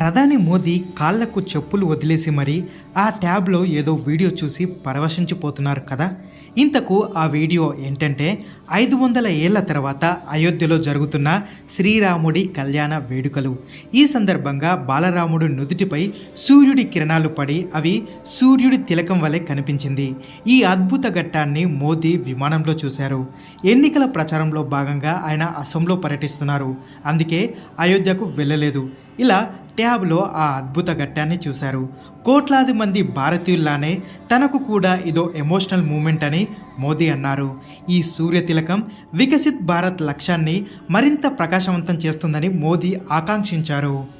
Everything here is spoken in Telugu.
ప్రధాని మోదీ కాళ్ళకు చెప్పులు వదిలేసి మరీ ఆ ట్యాబ్లో ఏదో వీడియో చూసి పరవశించిపోతున్నారు కదా. ఇంతకు ఆ వీడియో ఏంటంటే ఐదు వందల ఏళ్ళ తర్వాత అయోధ్యలో జరుగుతున్న శ్రీరాముడి కళ్యాణ వేడుకలు. ఈ సందర్భంగా బాలరాముడు నుదుటిపై సూర్యుడి కిరణాలు పడి అవి సూర్యుడి తిలకం వలె కనిపించింది. ఈ అద్భుత ఘట్టాన్ని మోదీ విమానంలో చూశారు. ఎన్నికల ప్రచారంలో భాగంగా ఆయన అసోంలో పర్యటిస్తున్నారు. అందుకే అయోధ్యకు వెళ్ళలేదు. ఇలా ట్యాబ్లో ఆ అద్భుత ఘట్టాన్ని చూశారు. కోట్లాది మంది భారతీయుల్లానే తనకు కూడా ఇదో ఎమోషనల్ మూమెంట్ అని మోదీ అన్నారు. ఈ సూర్య తిలకం వికసిత్ భారత్ లక్ష్యాన్ని మరింత ప్రకాశవంతం చేస్తుందని మోదీ ఆకాంక్షించారు.